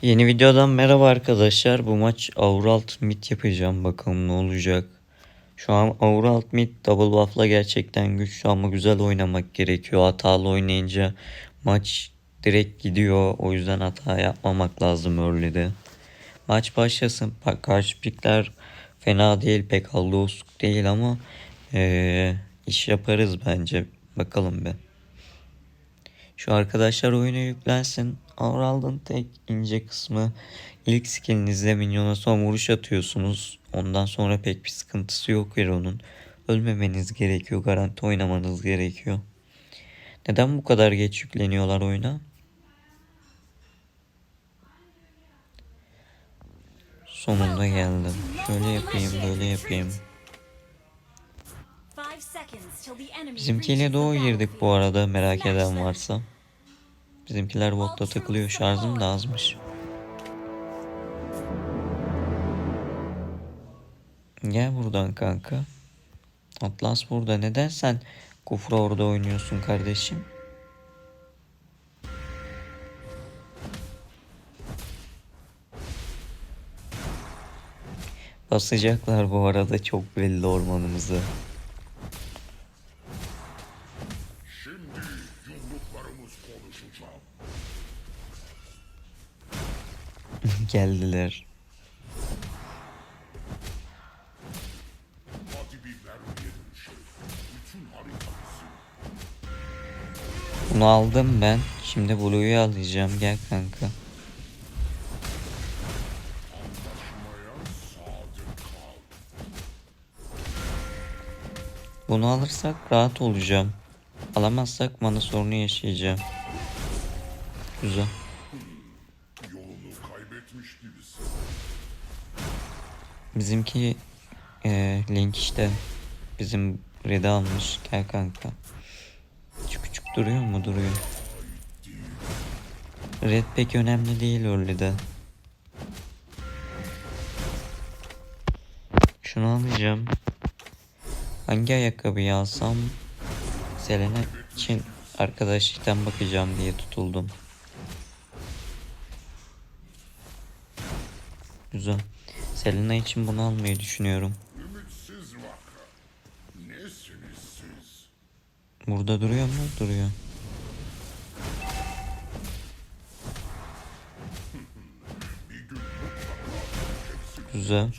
Yeni videodan merhaba arkadaşlar. Bu maç Auralt Mid yapacağım. Bakalım ne olacak. Şu an Auralt Mid Double Buff'la gerçekten güçlü ama güzel oynamak gerekiyor. Hatalı oynayınca maç direkt gidiyor. O yüzden hata yapmamak lazım early'de. Maç başlasın. Karşı pikler fena değil. Pek Aldous değil ama eee, iş yaparız bence. Bakalım bir. Şu arkadaşlar oyuna yüklensin. Aurald'ın tek ince kısmı ilk skillinizle minyona son vuruş atıyorsunuz. Ondan sonra pek bir sıkıntısı yok Hero'nun. Ölmemeniz gerekiyor. Garanti oynamanız gerekiyor. Neden bu kadar geç yükleniyorlar oyuna? Sonunda geldim. Şöyle yapayım, böyle yapayım. Bizimkiyle doğu girdik bu arada merak eden varsa. Bizimkiler botta takılıyor şarjım da azmış. Gel buradan kanka. Atlas burada. Neden sen Kufra orada oynuyorsun kardeşim? Basacaklar bu arada çok belli ormanımızı. Geldiler. Bunu aldım ben. Şimdi Blue'yu alacağım. Gel kanka. Bunu alırsak rahat olacağım. Alamazsak mana sorunu yaşayacağım. Güzel. Bizimki eee, Link işte bizim Red'i almış. Gel kanka. Küçük küçük duruyor mu? Duruyor. Red pek önemli değil early'de. Şunu alacağım. Hangi ayakkabıyı alsam Selena için arkadaşlıktan bakacağım diye tutuldum. Güzel. Selena için bunu almayı düşünüyorum. Burada duruyor mu? Duruyor. Güzel.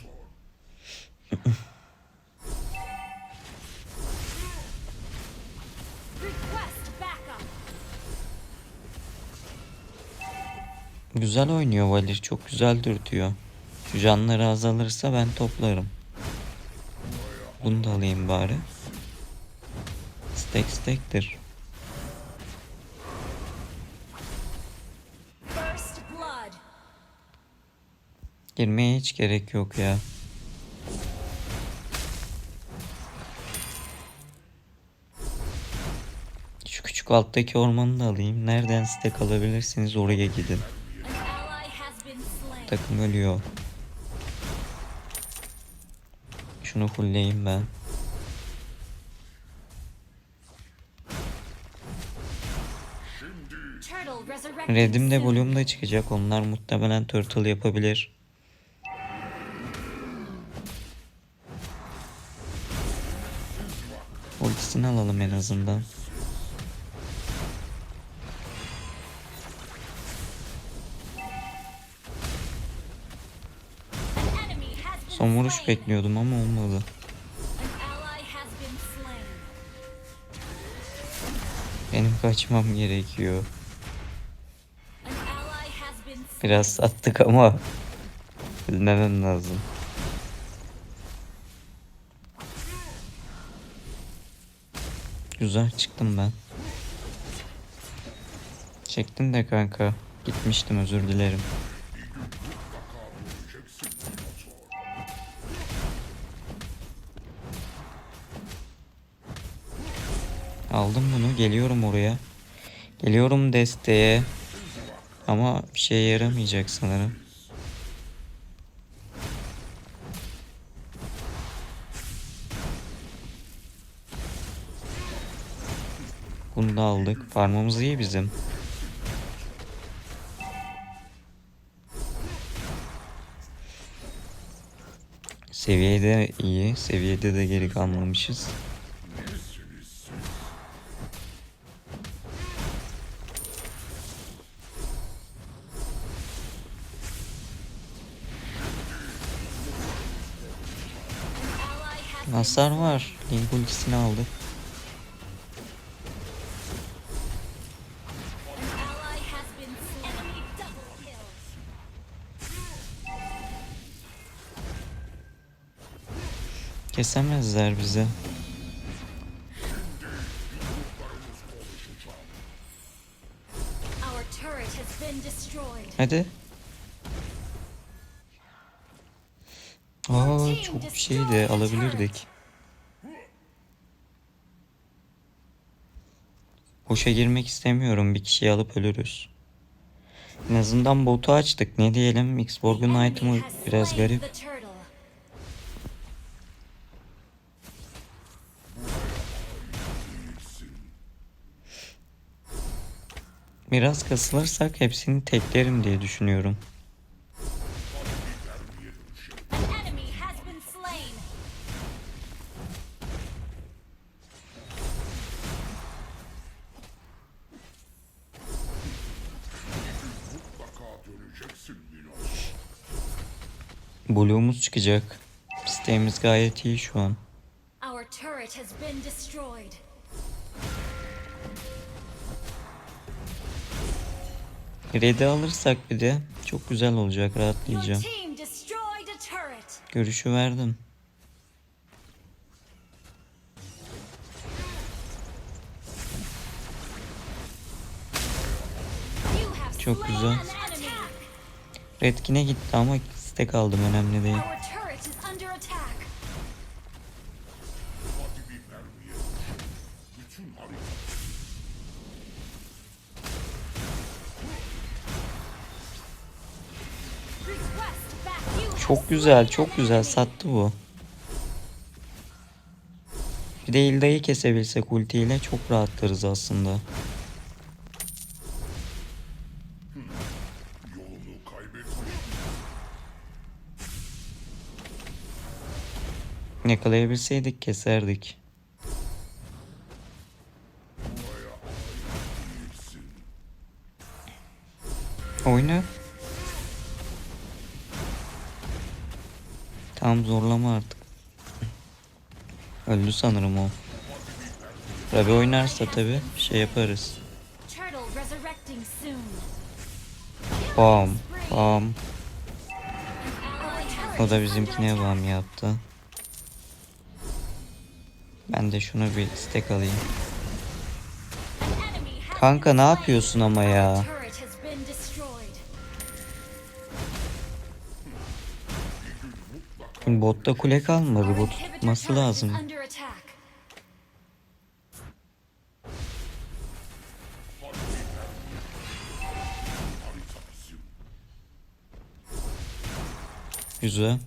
Güzel oynuyor Valir. Çok güzel dürtüyor. Canları azalırsa ben toplarım. Bunu da alayım bari. Stack stack'tir. Girmeye hiç gerek yok ya. Şu küçük alttaki ormanı da alayım. Nereden stack alabilirsiniz oraya gidin. Takım ölüyor. Şunu fullleyeyim ben. Red'im de soon. volümde çıkacak. Onlar muhtemelen turtle yapabilir. Ultisini alalım en azından. Son vuruş bekliyordum ama olmadı. Benim kaçmam gerekiyor. Biraz sattık ama bilmemem lazım. Güzel çıktım ben. Çektin de kanka. Gitmiştim özür dilerim. Aldım bunu. Geliyorum oraya. Geliyorum desteğe. Ama bir şeye yaramayacak sanırım. Bunu da aldık. Farmımız iyi bizim. Seviyede iyi. Seviyede de geri kalmamışız. Hasar var. Link ultisini aldı. An ally has Aa çok şeydi alabilirdik. Boşa girmek istemiyorum. Bir kişiyi alıp ölürüz. En azından botu açtık. Ne diyelim? Xborg'un item'ı biraz garip. Biraz kasılırsak hepsini teklerim diye düşünüyorum. Blue'umuz çıkacak. Siteğimiz gayet iyi şu an. Our turret has been destroyed. Red'i alırsak bir de çok güzel olacak. Rahatlayacağım. Görüşü verdim. Çok güzel. Redkine gitti ama stek aldım önemli değil. Çok güzel, çok güzel sattı bu. Bir de Hilda'yı kesebilsek ultiyle çok rahatlarız aslında. Yakalayabilseydik keserdik. Oyna. Tam zorlama artık. Öldü sanırım o. Rabi oynarsa tabi şey yaparız. Bam bam. O da bizimkine bam yaptı. Ben de şunu bir istek alayım. Kanka ne yapıyorsun ama ya? Destroyed. Botta kule kalmadı. Bot tutması lazım. Güzel.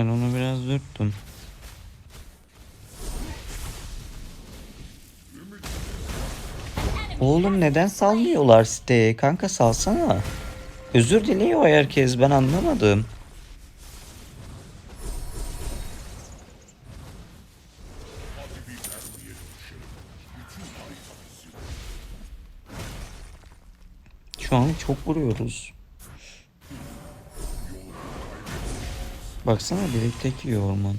Ben onu biraz dürttüm. Oğlum neden salmıyorlar siteyi? Kanka salsana. Özür diliyor herkes ben anlamadım. Şu an çok vuruyoruz. Baksana direkt tek yiyor orman.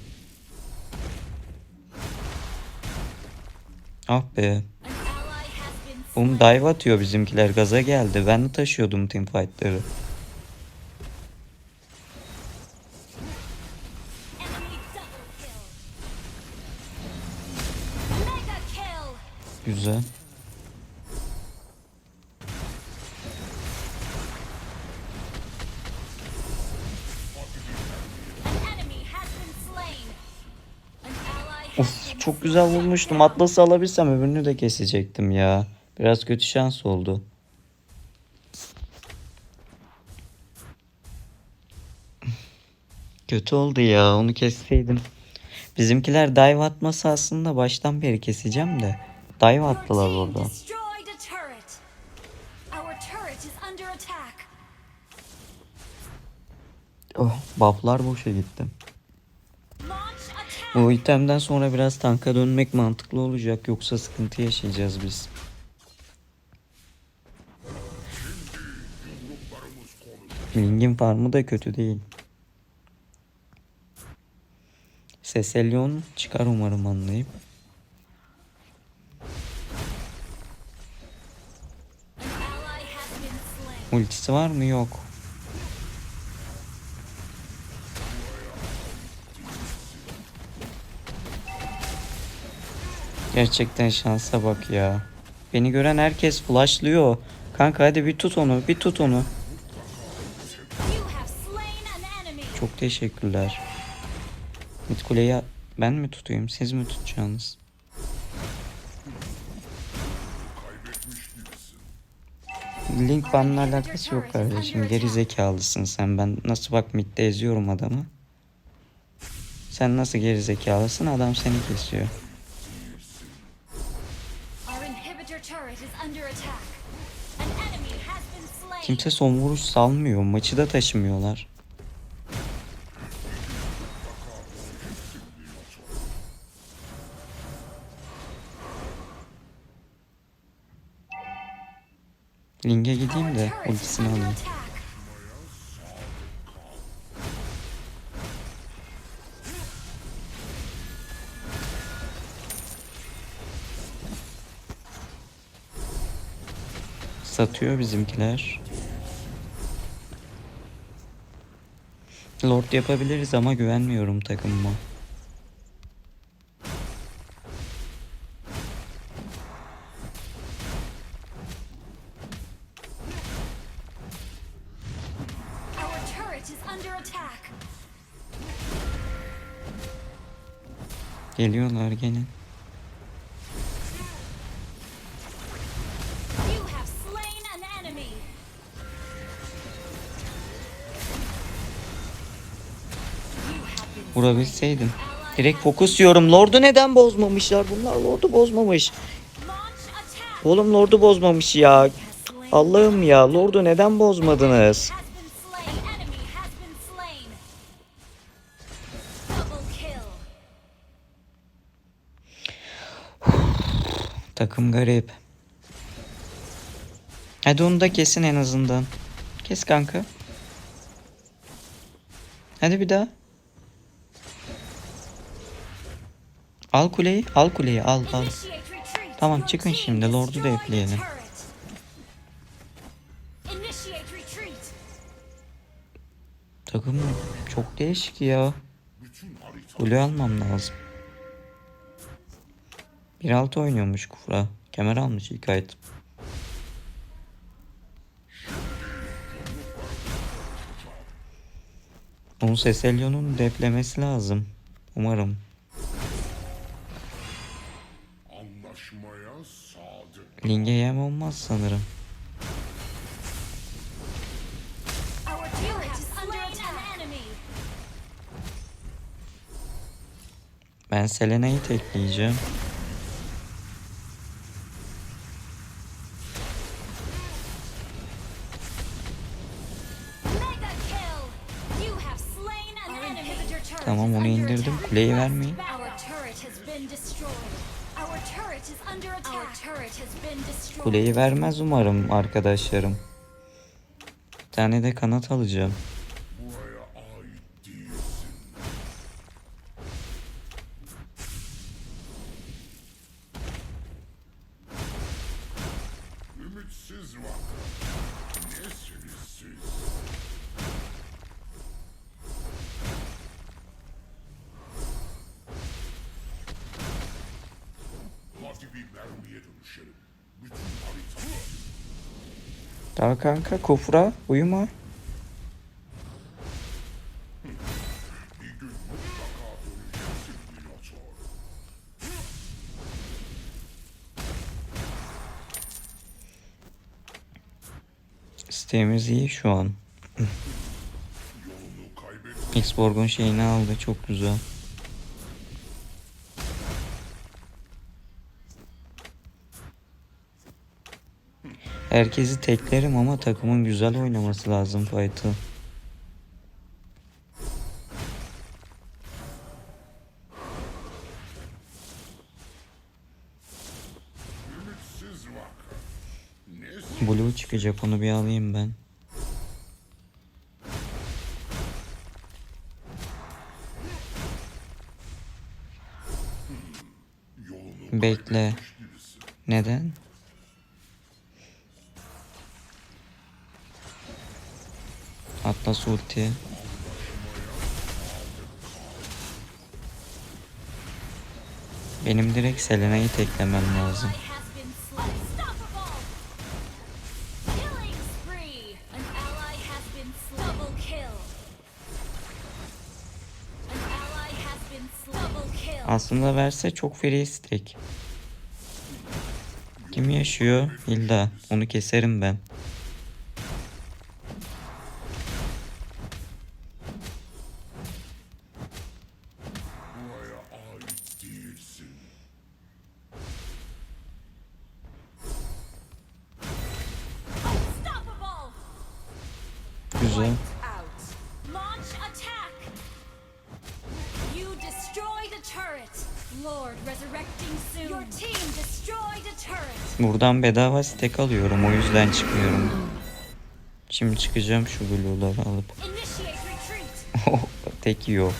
Ah be. Oğlum dive atıyor bizimkiler gaza geldi. Ben de taşıyordum. Mega kill. Güzel. Of çok güzel vurmuştum. Atlas'ı alabilsem öbürünü de kesecektim ya. Biraz kötü şans oldu. Kötü oldu ya onu kesseydim. Bizimkiler dive atması aslında baştan beri keseceğim de. Dive attılar orada. Oh bufflar boşa gittim. Bu itemden sonra biraz tanka dönmek mantıklı olacak yoksa sıkıntı yaşayacağız biz. Ling'in farmı da kötü değil. Seselion çıkar umarım anlayıp. Ultisi var mı? Yok. Gerçekten şansa bak ya. Beni gören herkes flashlıyor. Kanka hadi bir tut onu, bir tut onu. Çok teşekkürler. Mid kuleyi ben mi tutayım, siz mi tutacaksınız? Link banla alakası yok kardeşim. Geri zekalısın sen. Ben nasıl bak midde eziyorum adamı. Sen nasıl geri zekalısın adam seni kesiyor. Kimse son vuruş salmıyor. Maçı da taşımıyorlar. Link'e gideyim de is ultisini alayım. Satıyor bizimkiler. Lord yapabiliriz ama güvenmiyorum takımıma. Geliyorlar gelin. Vurabilseydim. Direkt fokus yiyorum. Lord'u neden bozmamışlar? Bunlar Lord'u bozmamış. Oğlum Lord'u bozmamış ya. Allah'ım ya Lord'u neden bozmadınız? Takım garip. Hadi onu da kesin en azından. Kes kanka. Hadi bir daha. Al kuleyi, al kuleyi, al al. Tamam, çıkın şimdi, Lord'u da ekleyelim. Takım çok değişik ya. Kule almam lazım. 1.6 oynuyormuş Kufra. Kemer almış ilk item. Onun Seselyon'un deplemesi lazım. Umarım. Ling'e yem olmaz sanırım. Ben Selena'yı tekleyeceğim. Mega kill. You have slain an enemy. Tamam onu indirdim. Kuleyi vermeyin. Kuleyi vermez umarım arkadaşlarım. Bir tane de kanat alacağım. Kanka Kufra uyuma. İsteğimiz iyi şu an. Xborg'un şeyini aldı çok güzel. Herkesi teklerim ama takımın güzel oynaması lazım fight'ı. Blue çıkacak onu bir alayım ben. Bekle. Neden? Atlas ulti. Benim direkt Selena'yı teklemem lazım. Aslında verse çok free stack. Kim yaşıyor? Hilda. Onu keserim ben. Buradan bedava stack alıyorum. O yüzden çıkıyorum. Şimdi çıkacağım şu blue'ları alıp. Tek down.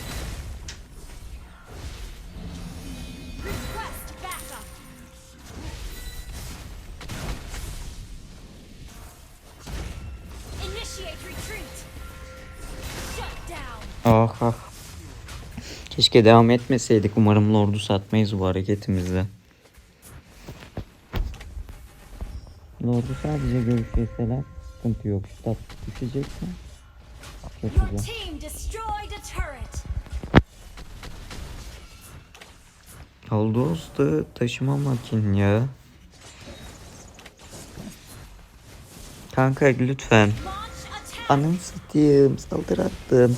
Ah ah. Keşke devam etmeseydik. Umarım Lord'u satmayız bu hareketimizle. Lord'u sadece görüşürseler sıkıntı yok. Stat düşecekse çok güzel. Aldous da taşıma makin ya. Kanka lütfen. Anam satayım. Saldır attım.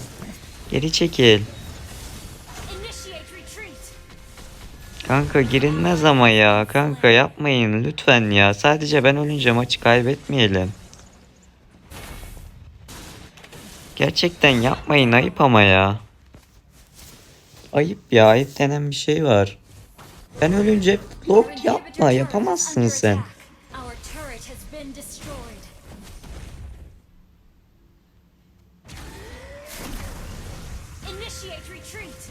Geri çekil. Kanka girilmez ama ya. Kanka yapmayın lütfen ya. Sadece ben ölünce maçı kaybetmeyelim. Gerçekten yapmayın ayıp ama ya. Ayıp ya ayıp denen bir şey var. Ben ölünce inhibitor yapma yapamazsın sen. Initiate retreat.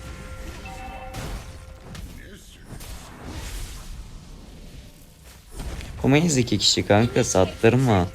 Yapamayız iki kişi kanka sattırma.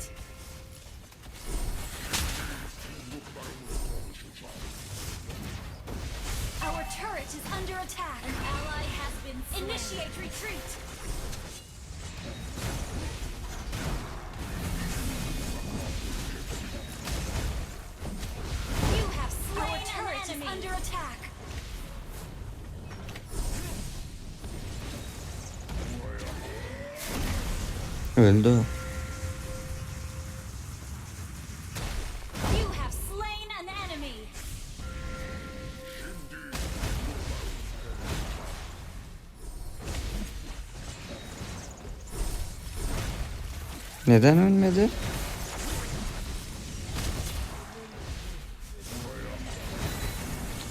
Neden ölmedi?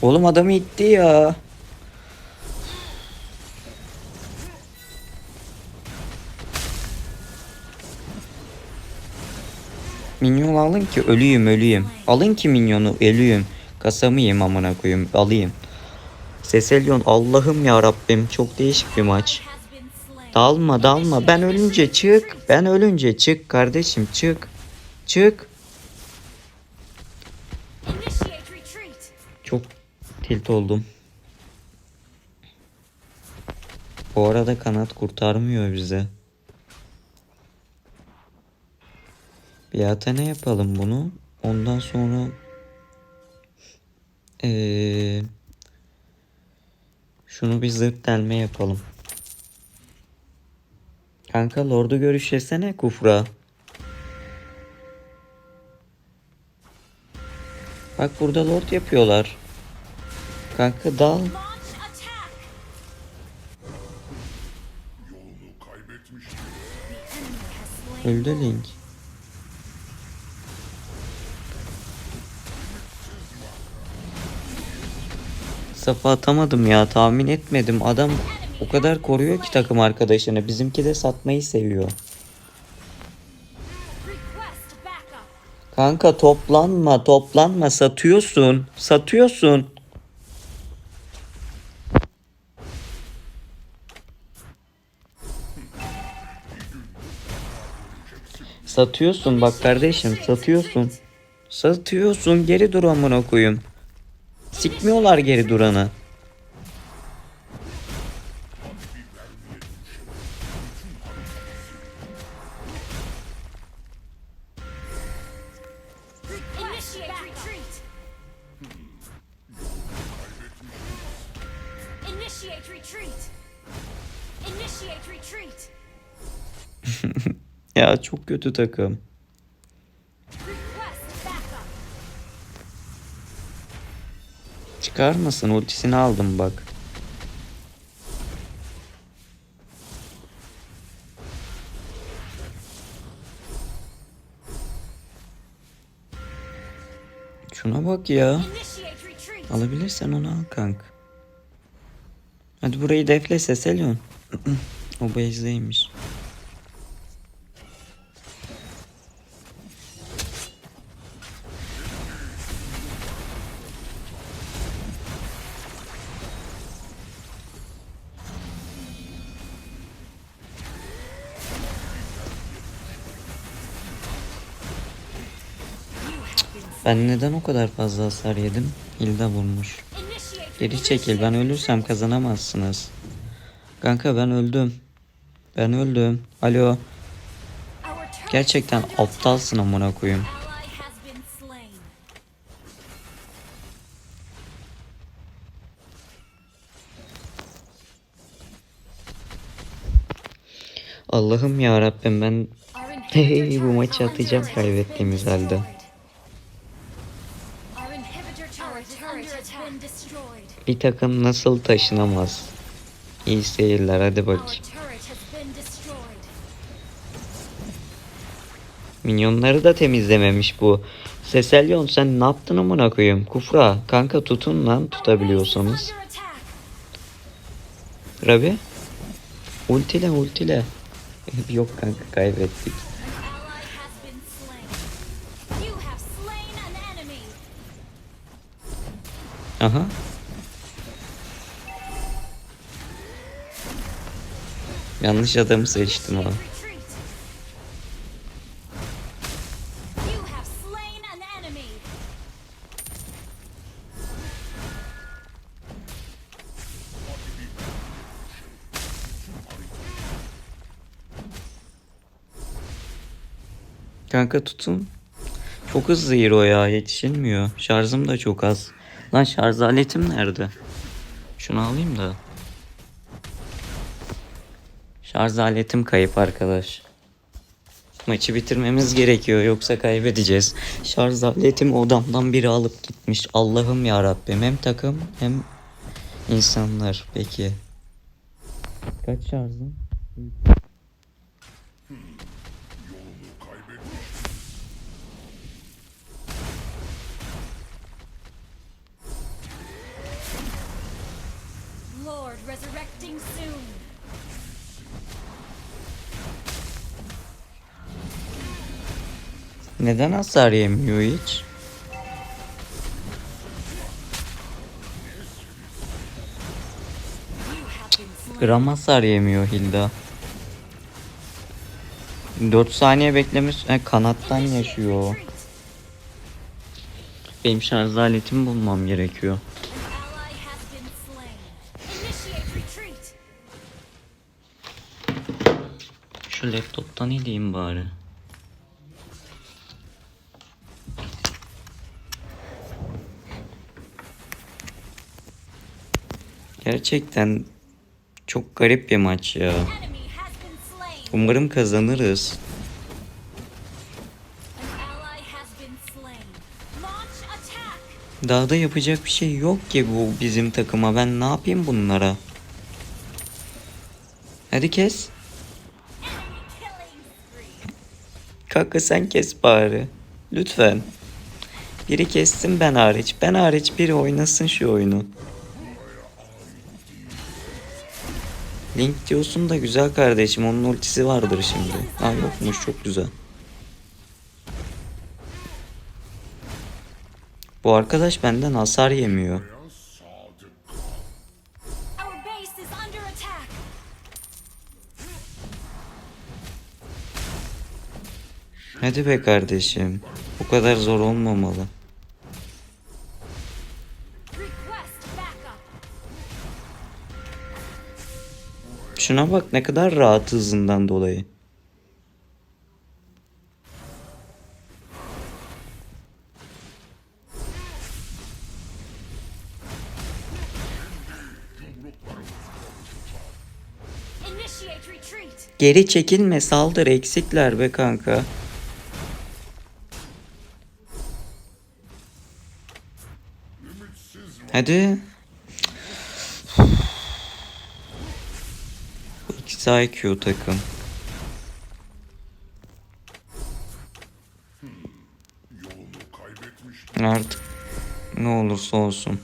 Oğlum adamı itti ya. Minyon alın ki ölüyüm ölüyüm. Alın ki minyonu ölüyüm. Kasamı yiyeyim amına koyayım alayım. Seselion Allah'ım ya Rabbim çok değişik bir maç. Dalma dalma ben ölünce çık. Ben ölünce çık kardeşim çık. Çık. Çok tilt oldum. Bu arada kanat kurtarmıyor bize. Bir atene yapalım bunu. Ondan sonra eee, şunu bir zırt delme yapalım. Kanka Lord'u görüşesene Kufra. Bak burada Lord yapıyorlar. Kanka dal. Öldü Link. Safa atamadım ya tahmin etmedim. Adam o kadar koruyor ki takım arkadaşını. Bizimki de satmayı seviyor. Kanka toplanma toplanma satıyorsun. Satıyorsun. Satıyorsun bak kardeşim satıyorsun. Satıyorsun geri dur amına koyayım. Sikmiyorlar geri duranı. Kötü takım. Request backup. Çıkar mısın? Ultisini aldım bak. Şuna bak ya. Alabilirsen onu al kank. Hadi burayı defle Seselion. o base'deymiş. Ben neden o kadar fazla hasar yedim? Hilda vurmuş. Geri çekil ben ölürsem kazanamazsınız. Kanka ben öldüm. Ben öldüm. Alo. Gerçekten aptalsın amına koyayım. Allah'ım ya Rabbim ben Hey, bu maçı atacağım kaybettiğimiz halde. Bir takım nasıl taşınamaz? İyi seyirler hadi bakayım. Minyonları da temizlememiş bu. Seselyon sen ne yaptın amına koyayım? Kufra kanka tutun lan tutabiliyorsanız. Rabi. Ultile ultile. Yok kanka kaybettik. An Yanlış adamı seçtim enemy. Kanka tutun. Çok hızlı hero ya yetişilmiyor. Şarjım da çok az. Lan şarj aletim nerede? Şunu alayım da. Şarj aletim kayıp arkadaş. Maçı bitirmemiz gerekiyor yoksa kaybedeceğiz. Şarj aletimi odamdan biri alıp gitmiş. Allah'ım ya Rabbim hem takım hem insanlar peki. Kaç şarjım? Neden hasar yemiyor hiç? Gram hasar yemiyor Hilda. 4 saniye beklemiş. E, kanattan yaşıyor. Benim şarj aletimi bulmam gerekiyor. Şu laptoptan edeyim bari. Gerçekten çok garip bir maç ya. Umarım kazanırız. An ally has been slain. Launch attack. Daha da yapacak bir şey yok ki bu bizim takıma. Ben ne yapayım bunlara? Hadi kes. Kanka sen kes bari. Lütfen. Biri kessin ben hariç. Ben hariç biri oynasın şu oyunu. Link diyorsun da güzel kardeşim. Onun ultisi vardır şimdi. Ha yokmuş çok güzel. Bu arkadaş benden hasar yemiyor. Hadi be kardeşim. Bu kadar zor olmamalı. Şuna bak ne kadar rahat hızından dolayı. Geri çekilme saldır eksikler be kanka. Hadi. XIQ takım. Artık ne olursa olsun.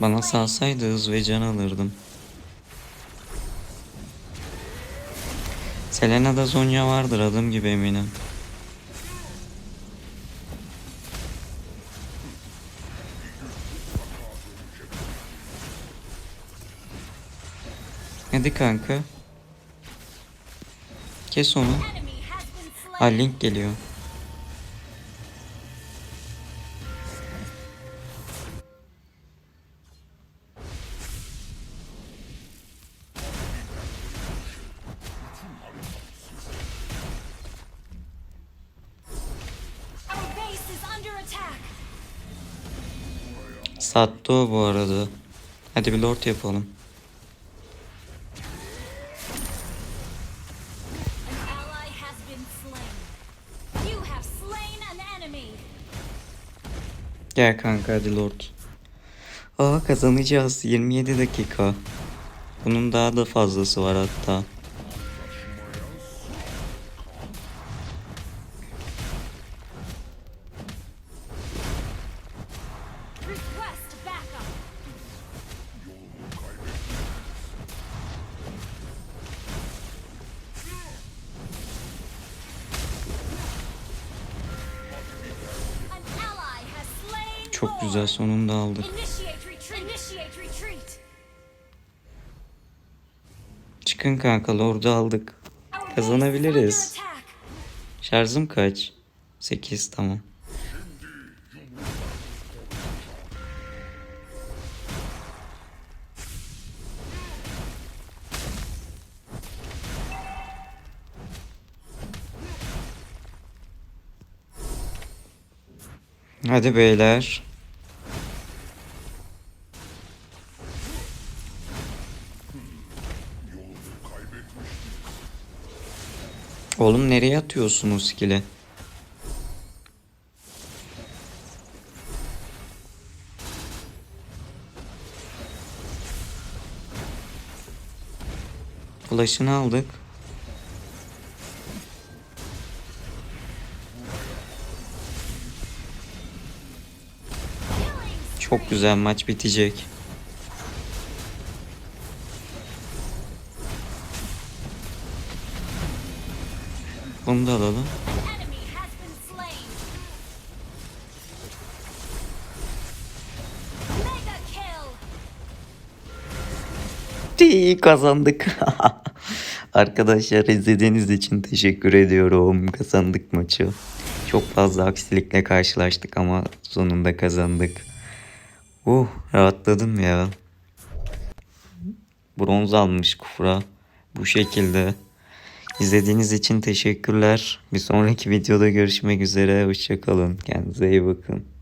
Bana salsaydı hız ve can alırdım. Selena'da Zonya vardır adım gibi eminim. Hadi kanka. Kes onu. Ha. Link geliyor. Sattı o bu arada. Hadi bir lord yapalım. Gel kanka hadi lord. Aa kazanacağız 27 dakika. Bunun daha da fazlası var hatta. Çok güzel sonunda aldık. Çıkın kanka lord'u aldık. Kazanabiliriz. Şarjım kaç? 8 tamam. Hadi beyler. Oğlum nereye atıyorsun o skill'i? Flash'ını aldık. Çok güzel maç bitecek. Bunu da alalım. İyi kazandık. Arkadaşlar izlediğiniz için teşekkür ediyorum. Kazandık maçı. Çok fazla aksilikle karşılaştık ama sonunda kazandık. Uh rahatladım ya. Bronz almış Kufra. Bu şekilde. İzlediğiniz için teşekkürler. Bir sonraki videoda görüşmek üzere. Hoşçakalın. Kendinize iyi bakın.